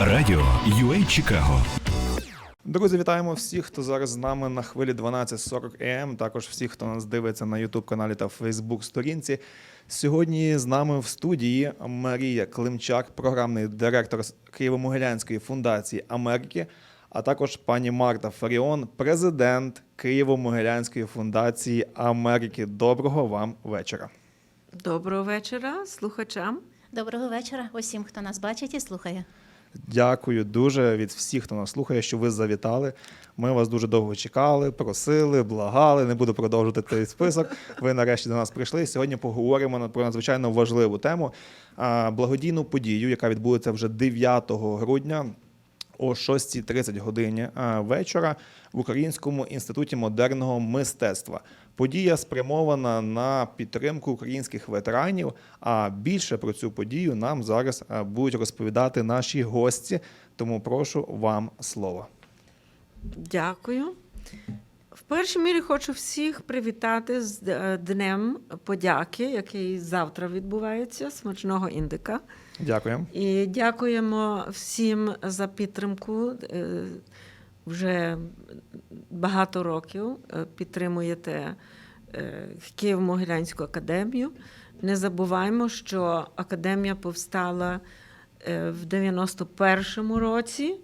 Радіо UA Чикаго Друзі, вітаємо всіх, хто зараз з нами на хвилі 12.40 АМ. Також всіх, хто нас дивиться на youtube каналі та facebook сторінці. Сьогодні з нами в студії Марія Климчак, програмний директор Києво-Могилянської фундації Америки, а також пані Марта Фаріон, президент Києво-Могилянської фундації Америки. Доброго вам вечора. Доброго вечора слухачам. Доброго вечора усім, хто нас бачить і слухає. Дякую дуже від всіх, хто нас слухає, що ви завітали. Ми вас дуже довго чекали, просили, благали. Не буду продовжувати цей список. Ви нарешті до нас прийшли. Сьогодні поговоримо про надзвичайно важливу тему благодійну подію, яка відбудеться вже 9 грудня. О 6.30 годині вечора в Українському інституті модерного мистецтва. Подія спрямована на підтримку українських ветеранів. А більше про цю подію нам зараз будуть розповідати наші гості. Тому прошу вам слово. Дякую. В першій мірі хочу всіх привітати з е, Днем подяки, який завтра відбувається, смачного індика. Дякую. І дякуємо всім за підтримку. Е, Вже багато років е, підтримуєте е, Києво-Могилянську академію. Не забуваємо, що академія повстала в 91-му році,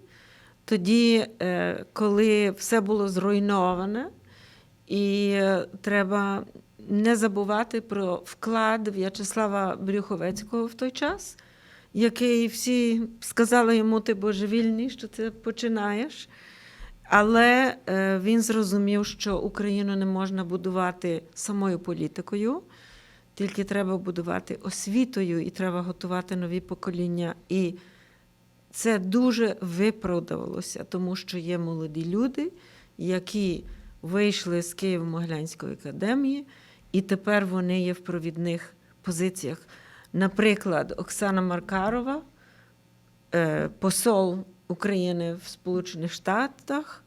тоді, коли все було зруйноване, і треба не забувати про вклад В'ячеслава Брюховецького в той час, який всі сказали йому, ти божевільний, що ти починаєш. Але е, він зрозумів, що Україну не можна будувати самою політикою, тільки треба будувати освітою і треба готувати нові покоління. І це дуже виправдавалося, тому що є молоді люди, які вийшли з Києво-Могилянської академії, і тепер вони є в провідних позиціях. Наприклад, Оксана Маркарова, е, посол України в Сполучених Штатах,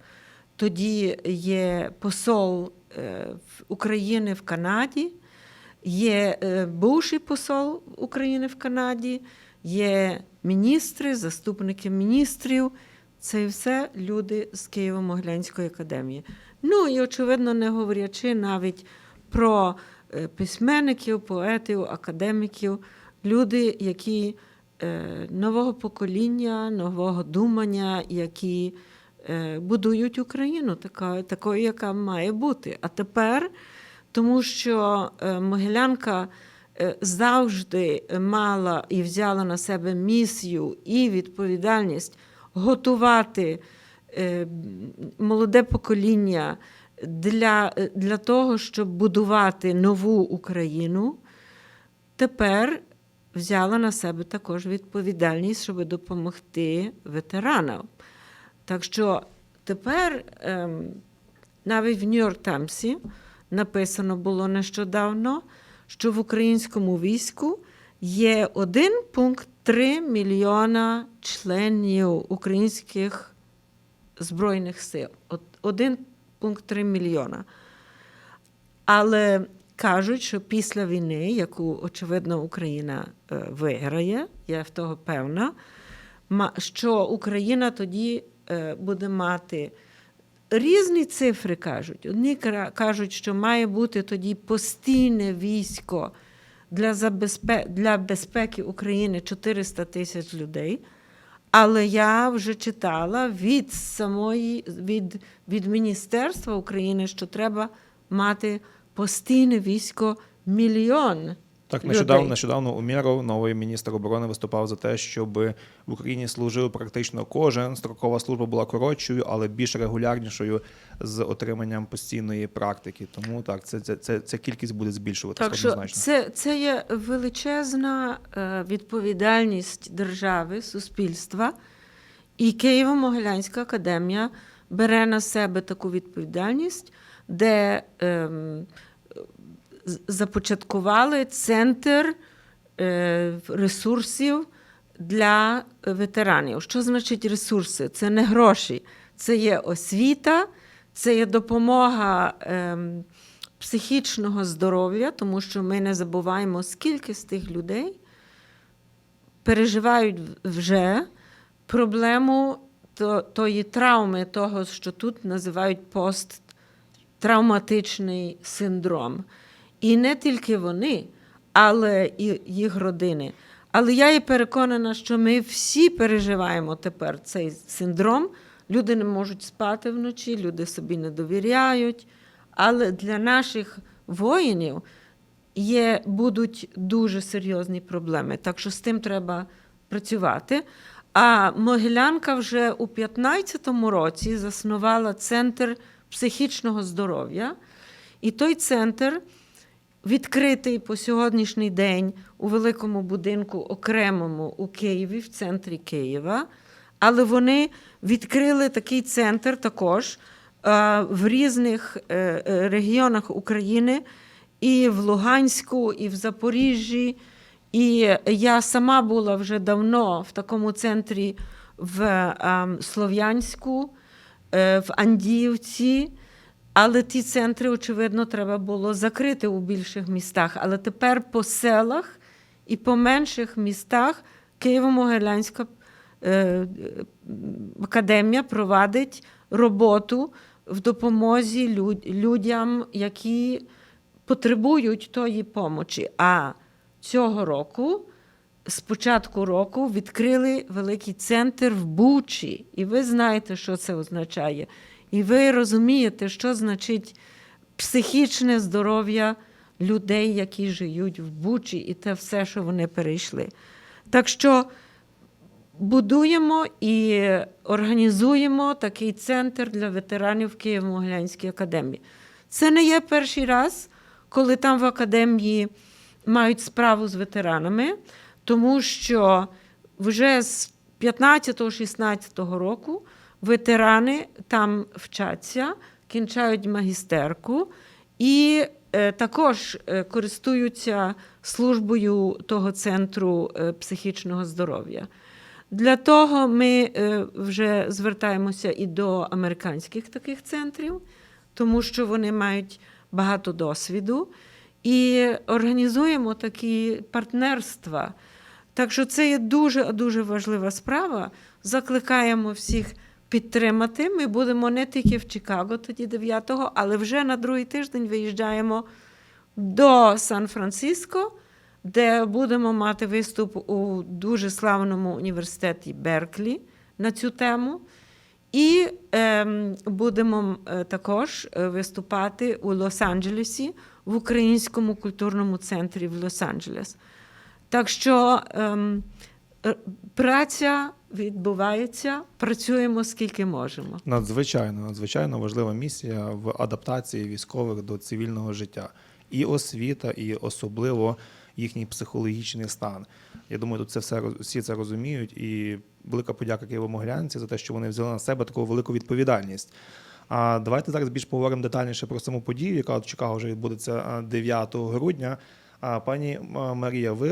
тоді є посол е, України в Канаді, є е, бувший посол України в Канаді, є міністри, заступники міністрів. Це все люди з Києво-Могилянської академії. Ну і, очевидно, не говорячи навіть про письменників, поетів, академіків, люди, які е, нового покоління, нового думання, які е, будують Україну такою, яка має бути. А тепер, тому що е, Могилянка е, завжди мала і взяла на себе місію і відповідальність готувати е, молоде покоління для, для того, щоб будувати нову Україну, тепер взяла на себе також відповідальність, щоб допомогти ветеранам. Так що тепер ем, навіть в Нью-Йорк Таймсі написано було нещодавно, що в українському війську є 1,3 мільйона членів українських збройних сил. 1,3 мільйона. Але кажуть, що після війни, яку, очевидно, Україна е, виграє, я в того певна, що Україна тоді е, буде мати різні цифри кажуть. Одні кажуть, що має бути тоді постійне військо для, для безпеки України 400 тисяч людей. Але я вже читала від самої від, від Міністерства України, що треба мати постійне військо мільйон. Так, людей. нещодавно, нещодавно Умєров, новий міністр оборони, виступав за те, щоб в Україні служив практично кожен. Строкова служба була коротшою, але більш регулярнішою з отриманням постійної практики. Тому так, це, це, це, ця кількість буде збільшуватися Так що це, це є величезна е, відповідальність держави, суспільства. І Києво-Могилянська академія бере на себе таку відповідальність, де ем, започаткували центр е, ресурсів для ветеранів. Що значить ресурси? Це не гроші, це є освіта, це є допомога ем, психічного здоров'я, тому що ми не забуваємо, скільки з тих людей переживають вже проблему то, тої травми, того, що тут називають посттравматичний синдром. І не тільки вони, але і їх родини. Але я є переконана, що ми всі переживаємо тепер цей синдром. Люди не можуть спати вночі, люди собі не довіряють. Але для наших воїнів є, будуть дуже серйозні проблеми. Так що з тим треба працювати. А Могилянка вже у 15-му році заснувала центр психічного здоров'я. І той центр відкритий по сьогоднішній день у великому будинку окремому у Києві, в центрі Києва. Але вони відкрили такий центр також е, в різних е, е, регіонах України, і в Луганську, і в Запоріжжі. І я сама була вже давно в такому центрі в ем, Слов'янську, в Андіївці. Але ті центри, очевидно, треба було закрити у більших містах. Але тепер по селах і по менших містах Києво-Могилянська е, академія провадить роботу в допомозі люд- людям, які потребують тої помочі. А цього року, з початку року, відкрили великий центр в Бучі. І ви знаєте, що це означає. І ви розумієте, що значить психічне здоров'я людей, які живуть в Бучі, і те все, що вони перейшли. Так що будуємо і організуємо такий центр для ветеранів Києво-Могилянській академії. Це не є перший раз, коли там в академії мають справу з ветеранами, тому що вже з 15-16 року ветерани там вчаться, кінчають магістерку і е, також е, користуються службою того центру е, психічного здоров'я. Для того ми вже звертаємося і до американських таких центрів, тому що вони мають багато досвіду, і організуємо такі партнерства. Так що це є дуже дуже важлива справа. Закликаємо всіх підтримати. Ми будемо не тільки в Чикаго, тоді 9-го, але вже на другий тиждень виїжджаємо до Сан-Франциско, де будемо мати виступ у дуже славному університеті Берклі на цю тему. І ем, будемо е, також е, виступати у Лос-Анджелесі в Українському культурному центрі в Лос-Анджелес. Так що ем, е, праця відбувається, працюємо скільки можемо. Надзвичайно, надзвичайно важлива місія в адаптації військових до цивільного життя. І освіта, і особливо їхній психологічний стан. Я думаю, тут це все всі це розуміють. І велика подяка Києво-Могилянці за те, що вони взяли на себе таку велику відповідальність. А давайте зараз більш поговоримо детальніше про саму подію, яка от вже відбудеться а, 9 грудня. А, Пані Марія, ви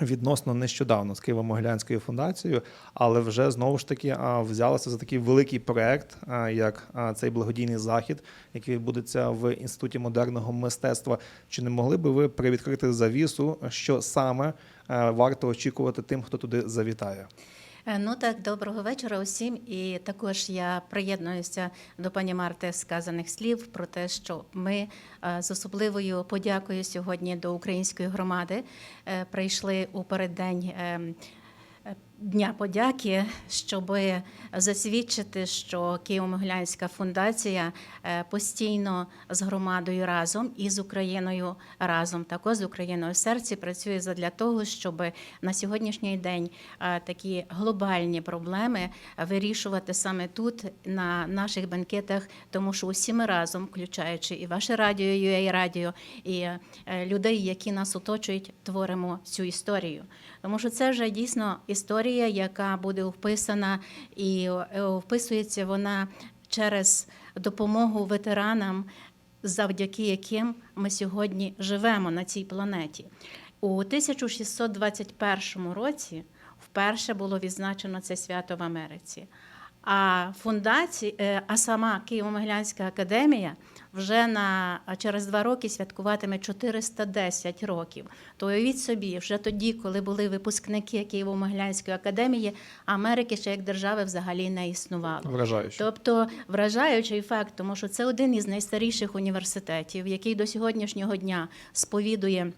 відносно нещодавно з Києво-Могилянською фундацією, але вже знову ж таки взялася за такий великий проект, як цей благодійний захід, який відбудеться в інституті модерного мистецтва. Чи не могли би ви привідкрити завісу, що саме е, варто очікувати тим, хто туди завітає? Е, Ну так, доброго вечора усім. І також я приєднуюся до пані Марти сказаних слів про те, що ми е, з особливою подякою сьогодні до української громади е, прийшли у переддень. Дня подяки, щоб засвідчити, що Києво-Могилянська фундація е, постійно з громадою разом і з Україною разом, також з Україною в серці працює задля того, щоб на сьогоднішній день е, такі глобальні проблеми вирішувати саме тут, на наших банкетах, тому що усі ми разом, включаючи і ваше радіо, UA радіо, і е, людей, які нас оточують, творимо цю історію. Тому що це вже дійсно історія, яка буде вписана і е, вписується вона через допомогу ветеранам, завдяки яким ми сьогодні живемо на цій планеті. У 1621 році вперше було відзначено це свято в Америці. А фундація, е, а сама Києво-Могилянська академія вже на через два роки святкуватиме 410 років. То уявіть собі, вже тоді, коли були випускники Києво-Могилянської академії, Америки ще як держави взагалі не існувало. Вражаюче. Тобто вражаючий факт, тому що це один із найстаріших університетів, який до сьогоднішнього дня сповідує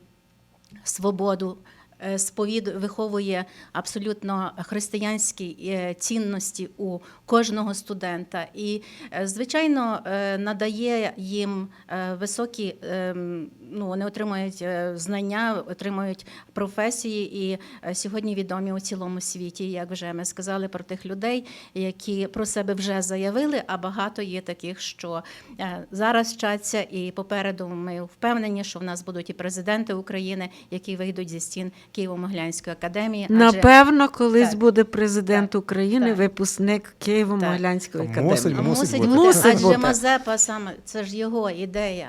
свободу. Е, Сповід виховує абсолютно християнські е, цінності у кожного студента, і е, звичайно надає їм високі. Ну, вони отримують знання, отримують професії, і сьогодні відомі у цілому світі. Як вже ми сказали про тих людей, які про себе вже заявили. А багато є таких, що зараз вчаться, і попереду ми впевнені, що в нас будуть і президенти України, які вийдуть зі стін Києво-Могилянської академії. адже- Напевно, колись Так. буде президент України, Так. випускник Києво-Могилянської Так. академії. Мусить мусить, Мусить бути. бути. Мусить Адже бути. Мазепа саме це ж його ідея.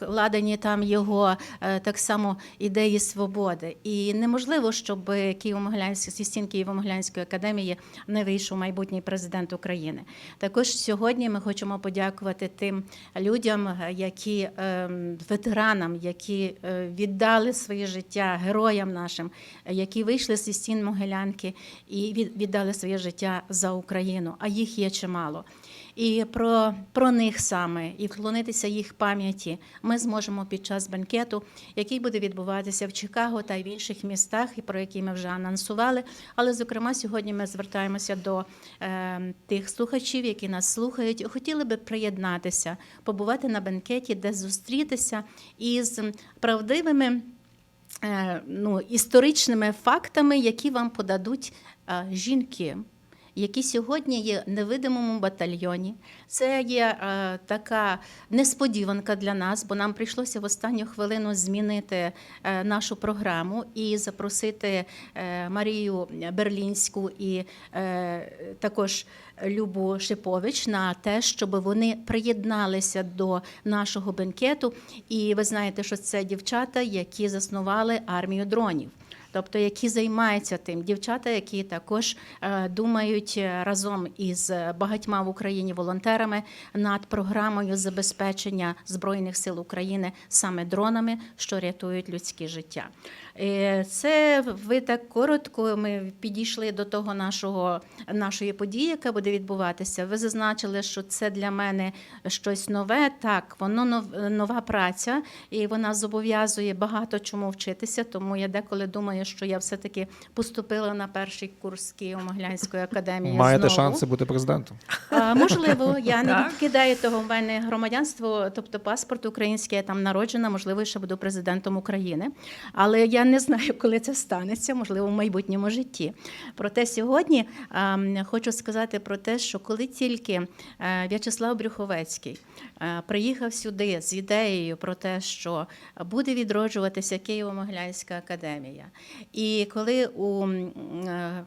Вкладені там його е, так само ідеї свободи. І неможливо, щоб Києво-Могилянський зі стін Києво-Могилянської академії не вийшов майбутній президент України. Також сьогодні ми хочемо подякувати тим людям, е, які ем, ветеранам, які е, віддали своє життя героям нашим, які вийшли зі стін Могилянки і віддали своє життя за Україну. А їх є чимало. І про, про них саме, і вклонитися їх пам'яті ми зможемо під час банкету, який буде відбуватися в Чикаго та в інших містах, і про які ми вже анонсували. Але, зокрема, сьогодні ми звертаємося до е, тих слухачів, які нас слухають, хотіли би приєднатися, побувати на банкеті, де зустрітися із правдивими е, ну, історичними фактами, які вам подадуть е, жінки. Які сьогодні є невидимому батальйоні. Це є е, така несподіванка для нас, бо нам прийшлося в останню хвилину змінити е, нашу програму і запросити е, Марію Берлінську і е, також Любу Шипович на те, щоб вони приєдналися до нашого бенкету. І ви знаєте, що це дівчата, які заснували армію дронів. Тобто, які займаються тим, дівчата, які також е, думають е, разом із багатьма в Україні волонтерами над програмою забезпечення збройних сил України саме дронами, що рятують людське життя. Е, Це ви так коротко. Ми підійшли до того нашого нашої події, яка буде відбуватися. Ви зазначили, що це для мене щось нове. Так, воно нова праця, і вона зобов'язує багато чому вчитися. Тому я деколи думаю, що я все-таки поступила на перший курс Києво-Могилянської академії. Маєте знову. шанси бути президентом. А, можливо, я не відкидаю того. В мене громадянство, тобто паспорт український, я там народжена, можливо, ще буду президентом України. Але я не знаю, коли це станеться, можливо, в майбутньому житті. Проте сьогодні а, хочу сказати про те, що коли тільки е, В'ячеслав Брюховецький е, приїхав сюди з ідеєю про те, що буде відроджуватися Києво-Могилянська академія, і коли у е,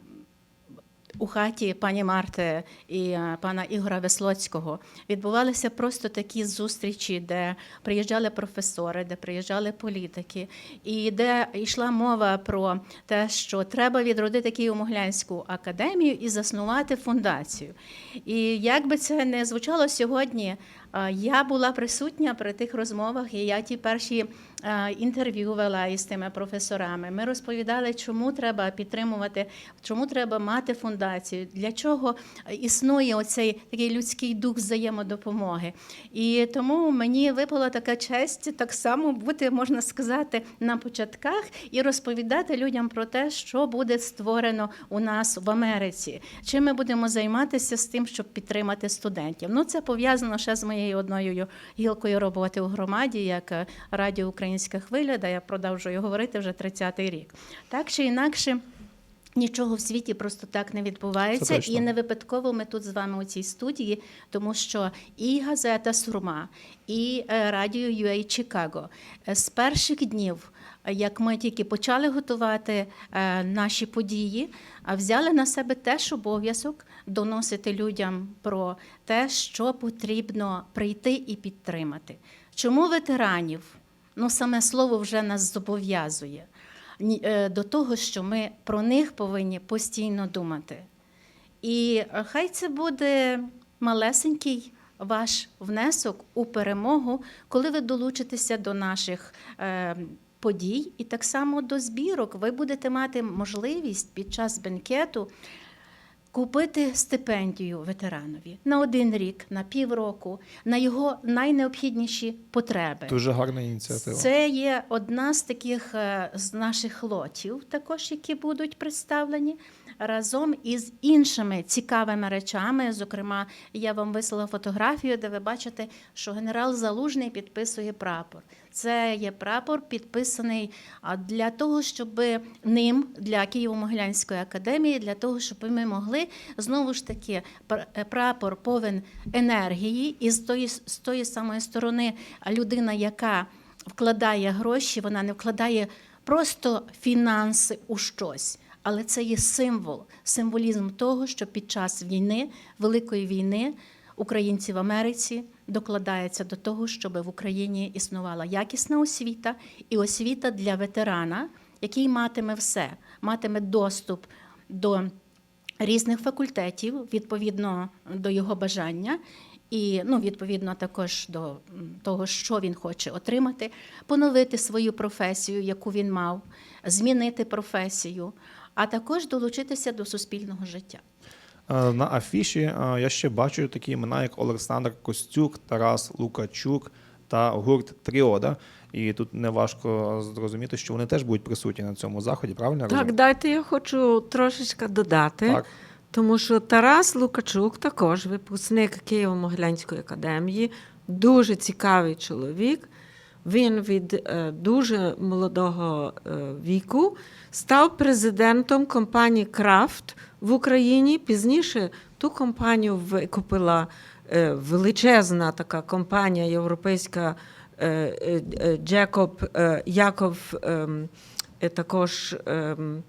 у хаті пані Марти і е, пана Ігора Веслоцького відбувалися просто такі зустрічі, де приїжджали професори, де приїжджали політики, і де йшла мова про те, що треба відродити Києво-Могилянську академію і заснувати фундацію. І як би це не звучало сьогодні, е, я була присутня при тих розмовах, і я ті перші е, інтерв'ю вела із тими професорами. Ми розповідали, чому треба підтримувати, чому треба мати фундацію, для чого існує оцей такий людський дух взаємодопомоги. І тому мені випала така честь так само бути, можна сказати, на початках і розповідати людям про те, що буде створено у нас в Америці. Чим ми будемо займатися з тим, щоб підтримати студентів. Ну, це пов'язано ще з моєю одною гілкою роботи у громаді, як е, Радіо Українська хвиля, де я продовжую говорити вже 30-й рік. Так чи інакше. Нічого в світі просто так не відбувається, і не випадково ми тут з вами у цій студії, тому що і газета Сурма, і е, радіо UA Чикаго е, з перших днів, як ми тільки почали готувати е, наші події, взяли на себе теж обов'язок доносити людям про те, що потрібно прийти і підтримати. Чому ветеранів? Ну, саме слово вже нас зобов'язує до того, що ми про них повинні постійно думати. І е, хай це буде малесенький ваш внесок у перемогу, коли ви долучитеся до наших. Е, Подій і так само до збірок ви будете мати можливість під час бенкету купити стипендію ветеранові на один рік, на півроку, на його найнеобхідніші потреби. Дуже гарна ініціатива. Це є одна з таких е, з наших лотів, також які будуть представлені разом із іншими цікавими речами. Зокрема, я вам вислала фотографію, де ви бачите, що генерал Залужний підписує прапор. Це є прапор, підписаний для того, щоб ним для Києво-Могилянської академії, для того, щоб ми могли знову ж таки е, прапор повен енергії, і з тої, з тої самої сторони людина, яка вкладає гроші, вона не вкладає просто фінанси у щось. Але це є символ, символізм того, що під час війни, великої війни, українці в Америці докладаються до того, щоб в Україні існувала якісна освіта і освіта для ветерана, який матиме все, матиме доступ до різних факультетів відповідно до його бажання. І ну, відповідно також до того, що він хоче отримати, поновити свою професію, яку він мав, змінити професію, а також долучитися до суспільного життя. Е, На афіші е, я ще бачу такі імена, як Олександр Костюк, Тарас Лукачук та гурт Тріода. І тут не важко зрозуміти, що вони теж будуть присутні на цьому заході, правильно? Так, розумію? дайте я хочу трошечки додати. Так. Тому що Тарас Лукачук також випускник Києво-Могилянської академії, дуже цікавий чоловік. Він від е, дуже молодого е, віку став президентом компанії Крафт в Україні. Пізніше ту компанію викупила е, величезна така компанія європейська Джекоб Яков, ем, також. ем,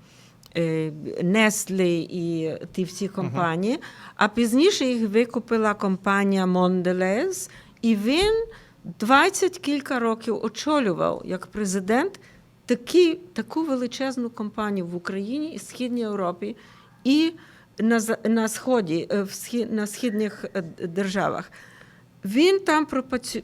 Неслі і ті всі компанії. А пізніше їх викупила компанія Mondelez, і він 20 кілька років очолював як президент такі, таку величезну компанію в Україні і Східній Європі, і на, на сході, е, в на східних е, державах. Він там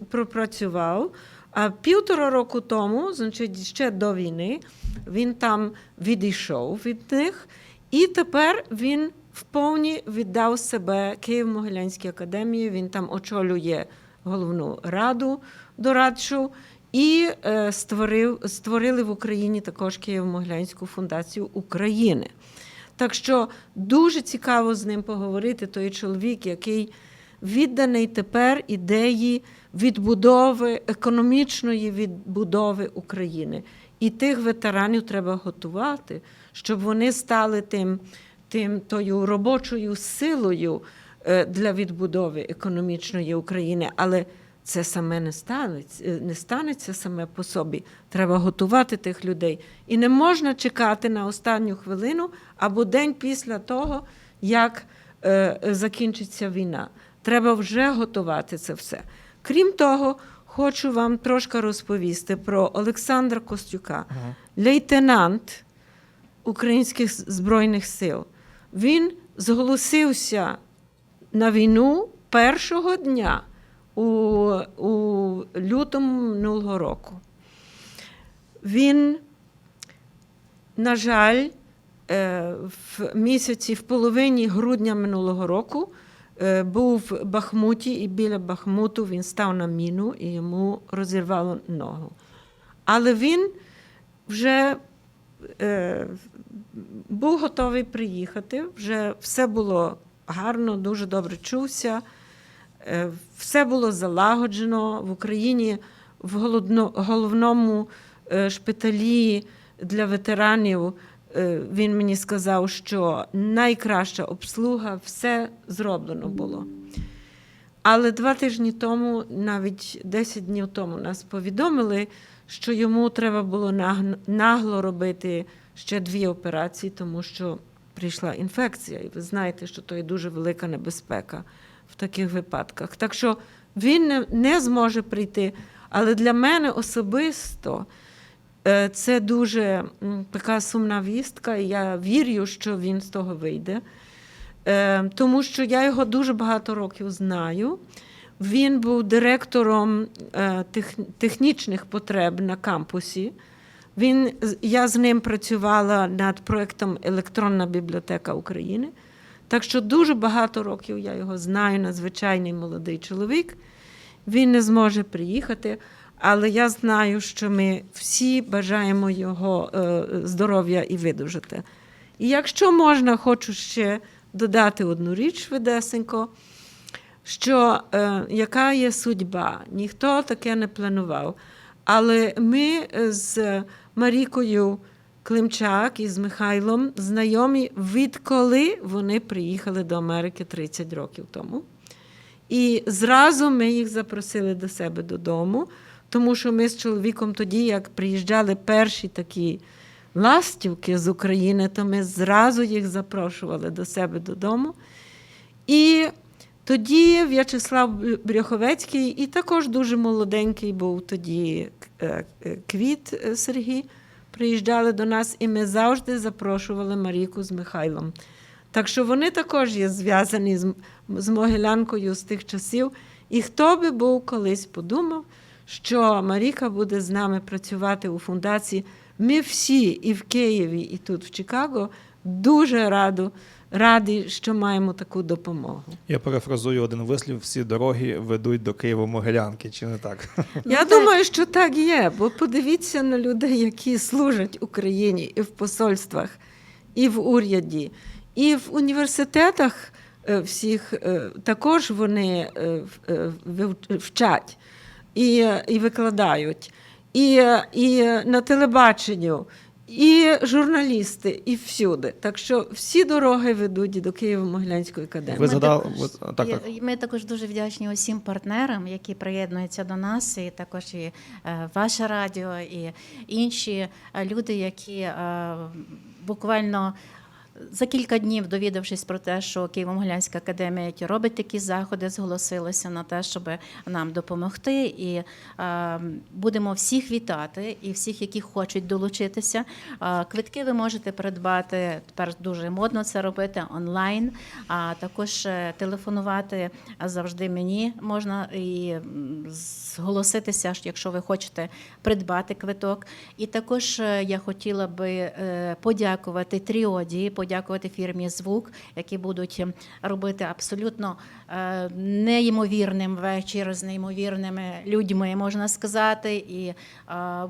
пропрацював. А півтора року тому, значить, ще до війни, він там відійшов від них, і тепер він вповні віддав себе Києво-Могилянській академії. Він там очолює головну раду дорадчу і е, створив, створили в Україні також Києво-Могилянську фундацію України. Так що дуже цікаво з ним поговорити. Той чоловік, який відданий тепер ідеї відбудови, економічної відбудови України. І тих ветеранів треба готувати, щоб вони стали тим, тим тою робочою силою для відбудови економічної України. Але це саме не станеться, е, не станеться саме по собі. Треба готувати тих людей. І не можна чекати на останню хвилину або день після того, як е, закінчиться війна. Треба вже готувати це все. Крім того, хочу вам трошки розповісти про Олександра Костюка, лейтенант Українських Збройних сил. Він зголосився на війну першого дня у, у лютому минулого року. Він, на жаль, е, в місяці, в половині грудня минулого року е, був в Бахмуті, і біля Бахмуту він став на міну і йому розірвало ногу. Але він вже е, був готовий приїхати, вже все було гарно, дуже добре чувся. Е, Все було залагоджено в Україні в головному е, шпиталі для ветеранів. е, Він мені сказав, що найкраща обслуга, все зроблено було. Але два тижні тому, навіть 10 днів тому, нас повідомили, що йому треба було нагло робити ще дві операції, тому що прийшла інфекція. І ви знаєте, що то є дуже велика небезпека в таких випадках. Так що він не, не зможе прийти. Але для мене особисто е, це дуже така сумна вістка, і я вірю, що він з того вийде. е, тому що я його дуже багато років знаю. Він був директором е, тех, технічних потреб на кампусі. Він, я з ним працювала над проєктом Електронна бібліотека України. Так що дуже багато років я його знаю, надзвичайний молодий чоловік. Він не зможе приїхати, але я знаю, що ми всі бажаємо його е, здоров'я і видужати. І якщо можна, хочу ще додати одну річ швидесенько, що е, яка є судьба, ніхто таке не планував. Але ми е, з Марікою Климчак і з Михайлом знайомі відколи вони приїхали до Америки 30 років тому. І зразу ми їх запросили до себе додому, тому що ми з чоловіком тоді, як приїжджали перші такі ластівки з України, то ми зразу їх запрошували до себе додому. І тоді В'ячеслав Брюховецький, і також дуже молоденький був тоді е, е, Квіт е, Сергій, приїжджали до нас, і ми завжди запрошували Маріку з Михайлом. Так що вони також є зв'язані з, з Могилянкою з тих часів. І хто би був колись подумав, що Маріка буде з нами працювати у фундації. Ми всі і в Києві, і тут, в Чикаго, дуже раду, раді, що маємо таку допомогу. Я перефразую один вислів: всі дороги ведуть до Києво-Могилянки, чи не так? Я думаю, що так є, бо подивіться на людей, які служать Україні і в посольствах, і в уряді, і в університетах е, всіх е, також вони е, вчать і, і викладають, і, і на телебаченню. І журналісти, і всюди. Так що всі дороги ведуть до Києво-Могилянської академії. Ви згадали також- ви- так, так. Ми також дуже вдячні усім партнерам, які приєднуються до нас, і також і е, ваше радіо, і інші люди, які е, буквально. За кілька днів, довідавшись про те, що Києво-Могилянська академія робить такі заходи, зголосилися на те, щоб нам допомогти. І е, будемо всіх вітати і всіх, які хочуть долучитися. Е, квитки ви можете придбати тепер дуже модно це робити онлайн, а також е, телефонувати завжди мені можна і зголоситися, якщо ви хочете придбати квиток. І також я хотіла би подякувати Тріоді, подякувати фірмі Звук, які будуть ем, робити абсолютно е, неймовірним вечір з неймовірними людьми, можна сказати. І е,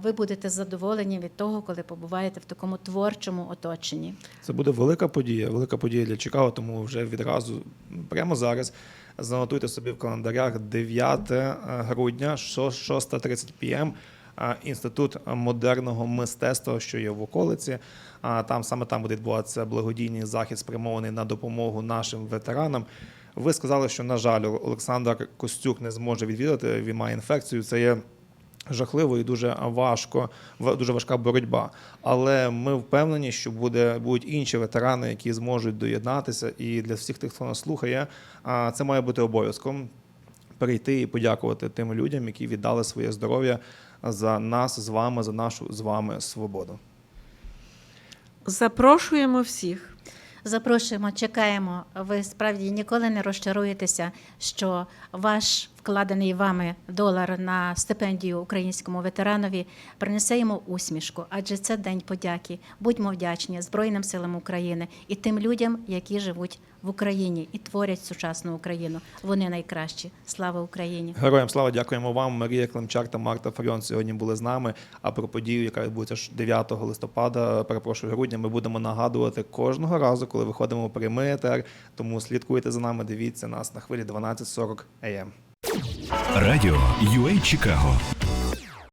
ви будете задоволені від того, коли побуваєте в такому творчому оточенні. Це буде велика подія, велика подія для Чикаго, тому вже відразу, прямо зараз, занотуйте собі в календарях 9 грудня, 6.30 пм. А, Інститут модерного мистецтва, що є в околиці. А, Там саме там буде відбуватися благодійний захід, спрямований на допомогу нашим ветеранам. Ви сказали, що, на жаль, Олександр Костюк не зможе відвідати, він має інфекцію. Це є жахливо і дуже важко, дуже важка боротьба. Але ми впевнені, що буде будуть інші ветерани, які зможуть доєднатися. І для всіх тих, хто нас слухає, це має бути обов'язком перейти і подякувати тим людям, які віддали своє здоров'я за нас з вами, за нашу з вами свободу. Запрошуємо всіх. Запрошуємо, чекаємо. Ви справді ніколи не розчаруєтеся, що ваш вкладений вами долар на стипендію українському ветеранові принесе йому усмішку, адже це день подяки. Будьмо вдячні Збройним силам України і тим людям, які живуть в Україні і творять сучасну Україну. Вони найкращі. Слава Україні! Героям слава дякуємо вам. Марія Климчак та Марта Фаріон сьогодні були з нами. А про подію, яка відбудеться ж 9 листопада, перепрошую грудня, ми будемо нагадувати кожного разу, коли виходимо в прямий етер. Тому слідкуйте за нами, дивіться нас на хвилі 12.40 АМ. Радіо UA Чикаго